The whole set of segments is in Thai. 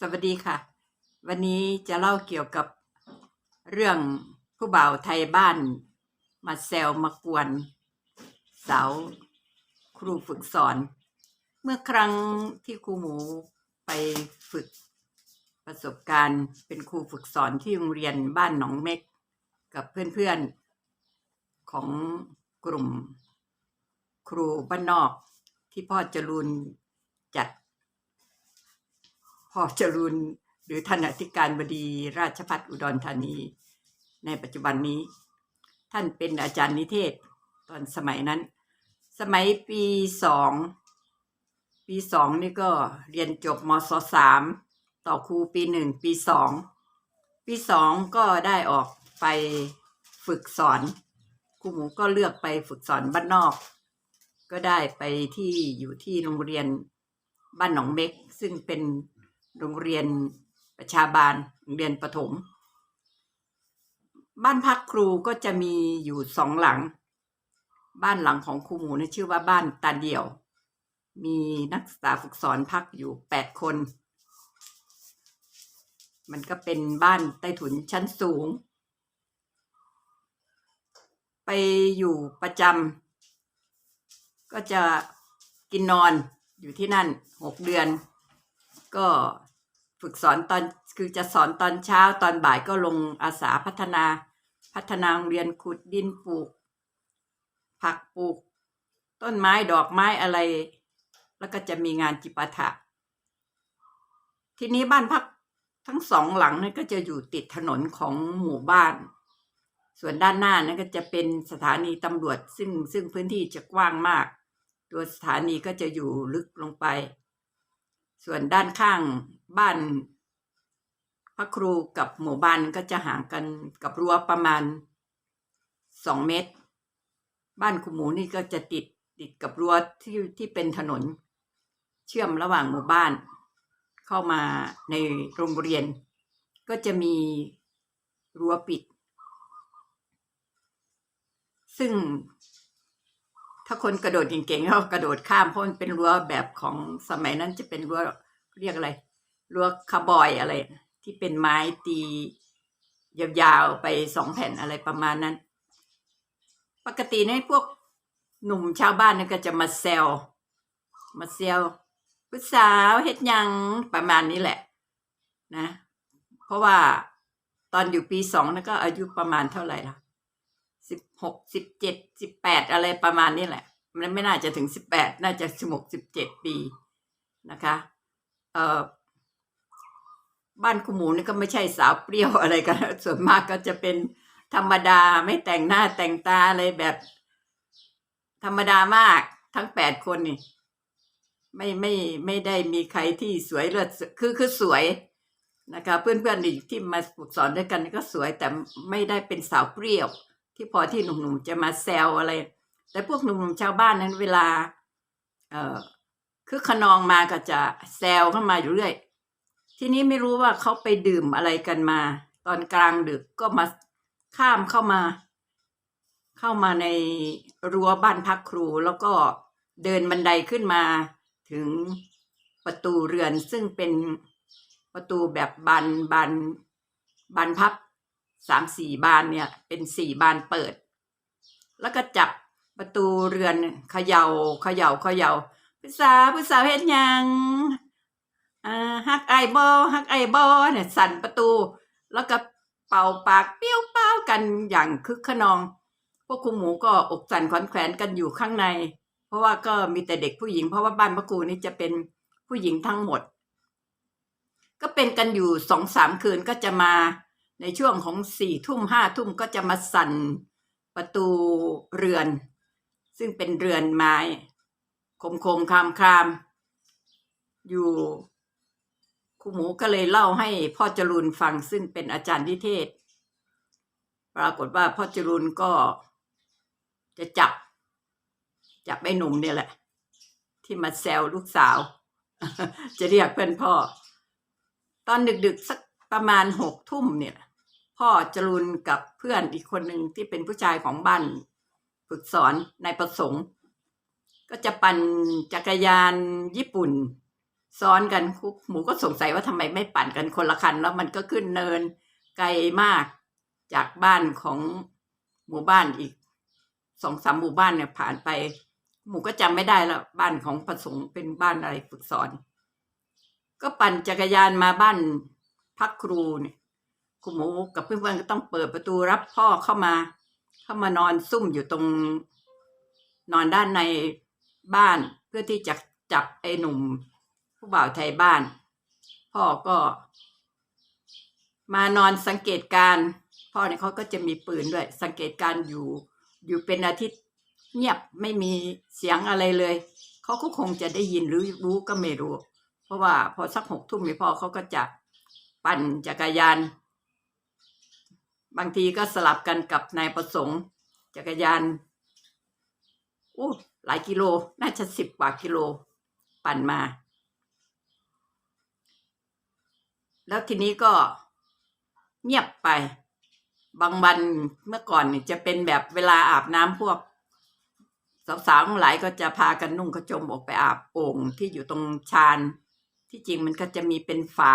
สวัสดีค่ะ วันนี้จะเล่าเกี่ยวกับเรื่องผู้บ่าวไทยบ้าน มาแซวมากวนสาวครูฝึกสอน เมื่อครั้งที่ครูหมูไปฝึกประสบการณ์เป็นครูฝึกสอนที่โรงเรียนบ้านหนองเม็ก กับเพื่อนๆของกลุ่ม ครูบ้านนอกที่พ่อจรูนจัด พ่อจรูนหรือท่านอธิการบดีราชพัฒอุดรธานี ในปัจจุบันนี้ ท่านเป็นอาจารย์นิเทศตอนสมัยนั้น สมัยปีสองปีสองนี่ก็เรียนจบมศสามต่อครูปีหนึ่งปีสองปีสองก็ได้ออกไปฝึกสอนครูหมูก็เลือกไปฝึกสอนบ้านนอก ก็ได้ไปที่อยู่ที่โรงเรียนบ้านหนองเม็กซึ่งเป็น โรงเรียนประชาบาลโรงเรียนประถม บ้านพักครูก็จะมีอยู่สองหลัง บ้านหลังของครูหมูนะชื่อว่าบ้านตาเดี่ยว มีนักศึกษาฝึกสอนพักอยู่แปดคน มันก็เป็นบ้านใต้ถุนชั้นสูง ไปอยู่ประจำก็จะกินนอนอยู่ที่นั่นหกเดือน ก็ฝึกสอนตอนคือจะสอนตอนเช้าตอนบ่ายก็ลงอาสาพัฒนา พัฒนาโรงเรียนขุดดินปลูก ผักปลูก ต้นไม้ดอกไม้อะไร แล้วก็จะมีงานจิปาถะ ทีนี้บ้านพักทั้งสองหลังนั่นก็จะอยู่ติดถนนของหมู่บ้าน ส่วนด้านหน้านั่นก็จะเป็นสถานีตำรวจซึ่งซึ่งพื้นที่จะกว้างมาก ตัวสถานีก็จะอยู่ลึกลงไป ส่วนด้านข้างบ้านพระครูกับหมู่บ้านก็จะห่างกันกับรั้วประมาณสองเมตร บ้านคุณหมูนี่ก็จะติดติดกับรั้วที่ที่เป็นถนน เชื่อมระหว่างหมู่บ้าน เข้ามาในโรงเรียน ก็จะมีรั้วปิด ซึ่ง ถ้าคนกระโดดเก่งๆก็กระโดดข้ามเพราะมันเป็นรั้วแบบของสมัยนั้นจะเป็นรั้วเรียกอะไรรั้วคาบอยอะไร ที่เป็นไม้ตียาวๆไปสองแผ่นอะไรประมาณนั้น ปกติในพวกหนุ่มชาวบ้านนี่ก็จะมาแซวมาแซวผู้สาวเฮ็ดยังประมาณนี้แหละนะ เพราะว่าตอนอยู่ปีสองนั่นก็อายุประมาณเท่าไหร่ล่ะ สิบหกสิบเจ็ดสิบแปดอะไรประมาณนี้แหละ มันไม่น่าจะถึงสิบแปดน่าจะสิบหกสิบเจ็ดปีนะคะเอ่อบ้านคุมูนี่ก็ไม่ใช่สาวเปรี้ยวอะไรกัน ส่วนมากก็จะเป็นธรรมดาไม่แต่งหน้าแต่งตาอะไรแบบ ธรรมดามากทั้งแปดคนนี่ ไม่ไม่ไม่ได้มีใครที่สวยเลิศคือคือสวยนะคะ เพื่อนๆที่ที่มาฝึกสอนด้วยกันก็สวยแต่ไม่ได้เป็นสาวเปรี้ยว ที่พอที่หนุ่มๆจะมาแซวอะไร แต่พวกหนุ่มๆชาวบ้านนั้นเวลา เออคือขนองมาก็จะแซวเข้ามาอยู่เรื่อย ทีนี้ไม่รู้ว่าเขาไปดื่มอะไรกันมา ตอนกลางดึกก็มาข้ามเข้ามา เข้ามาในรั้วบ้านพักครู แล้วก็เดินบันไดขึ้นมาถึงประตูเรือนซึ่งเป็นประตูแบบบานบานบานพับ สามสี่บานเนี่ย เป็นสี่บานเปิด แล้วก็จับประตูเรือนเขยา่าเขย่าเขย่าภาษาวภาษาวเฮ็ดหยังอ่าฮักไอบอฮักไอบอเนี่ยสั่นประตู แล้วก็เป่าปากเปี้ยวเป้ากันอย่างคึกขนอง พวกคุณหมูก็อกสั่นขวัญแขวนกันอยู่ข้างใน เพราะว่าก็มีแต่เด็กผู้หญิง เพราะว่าบ้านพระครูนี่จะเป็นผู้หญิงทั้งหมด ก็เป็นกันอยู่สองสามคืนก็จะมา ในช่วงของสี่ทุ่มห้าทุ่มก็จะมาสั่นประตูเรือน ซึ่งเป็นเรือนไม้คมคมคามคาม อยู่ครูหมูก็เลยเล่าให้พ่อจรูนฟังซึ่งเป็นอาจารย์นิเทศ ปรากฏว่าพ่อจรูนก็จะจับ จับไอ้หนุ่มเนี่ยแหละ ที่มาแซวลูกสาว จะเรียกเพื่อนพ่อ ตอนดึกๆสัก ประมาณหกทุ่มเนี่ย พ่อจรูนกับเพื่อนอีกคนหนึ่งที่เป็นผู้ชายของบ้านฝึกสอนนายประสงค์ ก็จะปั่นจักรยานญี่ปุ่น ซ้อนกันคุกหมูก็สงสัยว่าทำไมไม่ปั่นกันคนละคัน แล้วมันก็ขึ้นเนินไกลมากจากบ้านของหมู่บ้านอีกสองสามหมู่บ้านเนี่ยผ่านไป หมูก็จำไม่ได้แล้วบ้านของประสงค์เป็นบ้านอะไรฝึกสอน ก็ปั่นจักรยานมาบ้าน พักครูเนี่ยคุณหมูกับเพื่อนๆก็ต้องเปิดประตูรับพ่อเข้ามา เข้ามานอนซุ่มอยู่ตรง นอนด้านในบ้านเพื่อที่จะจับไอ้หนุ่ม ผู้บ่าวไทยบ้าน พ่อก็ มานอนสังเกตการพ่อเนี่ยเขาก็จะมีปืนด้วย สังเกตการอยู่ อยู่เป็นอาทิตย์เงียบไม่มีเสียงอะไรเลยเขาก็คงจะได้ยินหรือรู้ก็ไม่รู้ เพราะว่าพอสักหกทุ่มพ่อเขาก็จะ ปั่นจักรยาน บางทีก็สลับกันกับนายประสงค์ จักรยานอู้หลายกิโล น่าจะสิบกว่ากิโล ปั่นมา แล้วทีนี้ก็เงียบไป บางวันเมื่อก่อนเนี่ยจะเป็นแบบเวลาอาบน้ำพวกสาวๆทั้งหลายก็จะพากันนุ่งกระโจมออกไปอาบโอ่งที่อยู่ตรงชาน ที่จริงมันก็จะมีเป็นฝา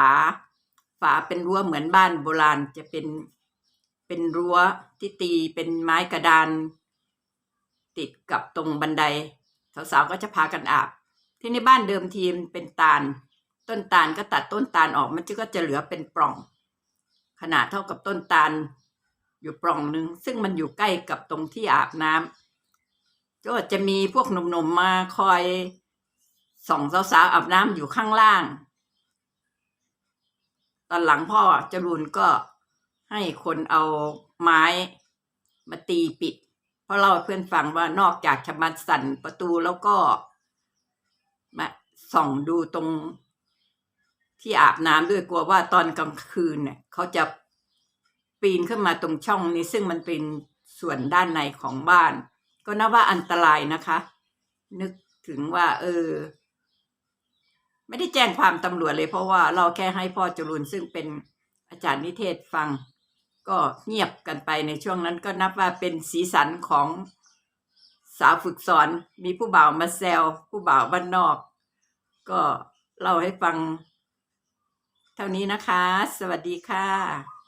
ฝาเป็นรั้วเหมือนบ้านโบราณจะเป็นเป็นรั้วที่ตีเป็นไม้กระดาน ติดกับตรงบันไดสาวๆก็จะพากันอาบ ที่ในบ้านเดิมทีมเป็นตาล ต้นตาลก็ตัดต้นตาลออกมันก็จะเหลือเป็นปล่อง ขนาดเท่ากับต้นตาล อยู่ปล่องหนึ่งซึ่งมันอยู่ใกล้กับตรงที่อาบน้ำก็จะมีพวกหนุ่มๆมาคอยส่องสาวๆอาบน้ำอยู่ข้างล่าง ตอนหลังพ่อจรูนก็ให้คนเอาไม้มาตีปิด เพราะเล่าเพื่อนฟังว่านอกจากจะมาสั่นประตูแล้วก็มาส่องดูตรงที่อาบน้ำด้วยกลัวว่าตอนกลางคืนเนี่ยเขาจะปีนขึ้นมาตรงช่องนี้ ซึ่งมันเป็นส่วนด้านในของบ้าน ก็นับว่าอันตรายนะคะ นึกถึงว่า เออ ไม่ได้แจ้งความตำรวจเลย เพราะว่าเราแค่ให้พ่อจรุนซึ่งเป็นอาจารย์นิเทศฟัง ก็เงียบกันไปในช่วงนั้นก็นับว่าเป็นสีสันของสาวฝึกสอนมีผู้บ่าวมาแซวผู้บ่าวบ้านนอก ก็เล่าให้ฟัง เท่านี้นะคะ สวัสดีค่ะ